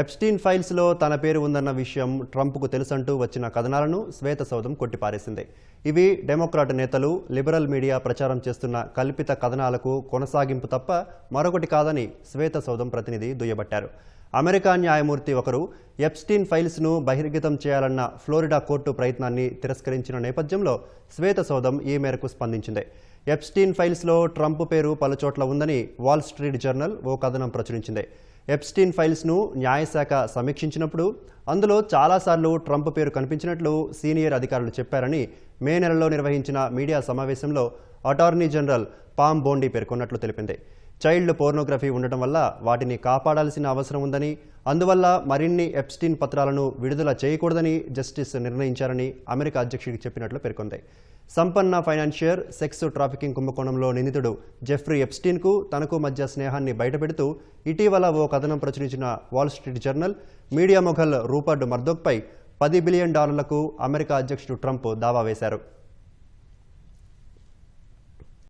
Epstein ఫైల్స్లో తన పేరు ఉందన్న విషయం ట్రంప్కు తెలుసంటూ వచ్చిన కథనాలను శ్వేత సౌధం కొట్టిపారేసింది. ఇవి డెమోక్రాట్ నేతలు లిబరల్ మీడియా ప్రచారం చేస్తున్న కల్పిత కథనాలకు కొనసాగింపు తప్ప మరొకటి కాదని శ్వేత సౌధం ప్రతినిధి దుయ్యబట్టారు. అమెరికా న్యాయమూర్తి ఒకరు ఎప్స్టీన్ ఫైల్స్ను బహిర్గతం చేయాలన్న ఫ్లోరిడా కోర్టు ప్రయత్నాన్ని తిరస్కరించిన నేపథ్యంలో శ్వేత సౌధం ఈ మేరకు స్పందించింది. ఎప్స్టీన్ ఫైల్స్లో ట్రంప్ పేరు పలుచోట్ల ఉందని వాల్ స్ట్రీట్ జర్నల్ ఓ కథనం ప్రచురించింది. ఎప్స్టీన్ ఫైల్స్ను న్యాయశాఖ సమీక్షించినప్పుడు అందులో చాలాసార్లు ట్రంప్ పేరు కనిపించినట్లు సీనియర్ అధికారులు చెప్పారని మే నెలలో నిర్వహించిన మీడియా సమావేశంలో అటార్నీ జనరల్ పామ్ బోండి పేర్కొన్నట్లు తెలిపింది. చైల్డ్ పోర్నోగ్రఫీ ఉండటం వల్ల వాటిని కాపాడాల్సిన అవసరం ఉందని అందువల్ల మరిన్ని ఎప్స్టీన్ పత్రాలను విడుదల చేయకూడదని జస్టిస్ నిర్ణయించారని అమెరికా అధ్యక్షుడికి చెప్పినట్లు పేర్కొంది. సంపన్న ఫైనాన్షియర్ సెక్స్ ట్రాఫికింగ్ కుంభకోణంలో నిందితుడు జెఫ్రీ ఎప్స్టీన్కు తనకు మధ్య స్నేహాన్ని బయటపెడుతూ ఇటీవల ఓ కథనం ప్రచురించిన Wall Street Journal media mogul Rupert మర్దోక్పై పది బిలియన్ డాలర్లకు అమెరికా అధ్యక్షుడు ట్రంప్ దావా వేశారు.